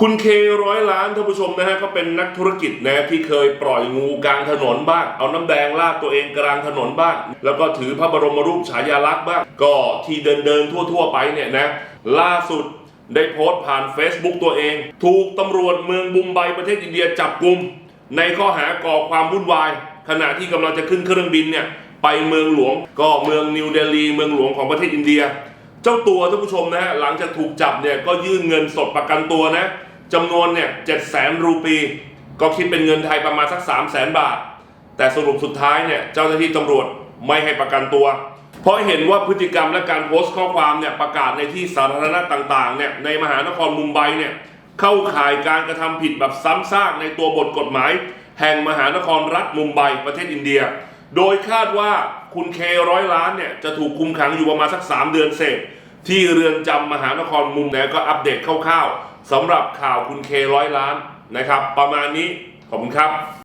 คุณเคร้อยล้านท่านผู้ชมนะฮะก็เป็นนักธุรกิจนะที่เคยปล่อยงูกลางถนนบ้าง เอาน้ำแดงลาดตัวเองกลางถนนบ้าง แล้วก็ถือพระบรมรูปฉายาลักษณ์บ้าง ก็ที่เดินเดินทั่ว ๆ ไปเนี่ยนะล่าสุดได้โพสต์ผ่าน Facebook ตัวเอง ถูกตำรวจเมืองบุมไบประเทศอินเดียจับกุมในข้อหาก่อความวุ่นวาย ขณะที่กำลังจะขึ้นเครื่องบินเนี่ยไปเมืองหลวง ก็เมืองนิวเดลีเมืองหลวงของประเทศอินเดีย เจ้าตัวท่านผู้ชมนะฮะหลังจากถูกจับเนี่ยก็ยื่นเงินสดประกันตัวนะ จำนวนเนี่ยเจ็ดแสนรูปี ก็คิดเป็นเงินไทยประมาณสัก3 0 0แสนบาท แต่สรุปสุดท้ายเนี่ยเจ้าหน้าที่ตำรวจไม่ให้ประกันตัว เพราะเห็นว่าพฤติกรรมและการโพสต์ข้อความเนี่ยประกาศในที่สาธารณะต่างๆเนี่ยในมหานครมุมไบเนี่ยเข้าข่ายการกระทำผิดแบบซ้ำซากในตัวบทกฎหมาย แห่งมหานครรัฐมุมไบประเทศอินเดีย โดยคาดว่าคุณเคร้อยล้านเนี่ยจะถูกคุมขังอยู่ประมาณสัก 3 เดือนเศษที่เรือนจำมหานครมุมเนี่ยก็อัปเดตคร่าวๆ สำหรับข่าวคุณเคร้อยล้านนะครับ ประมาณนี้ขอบคุณครับ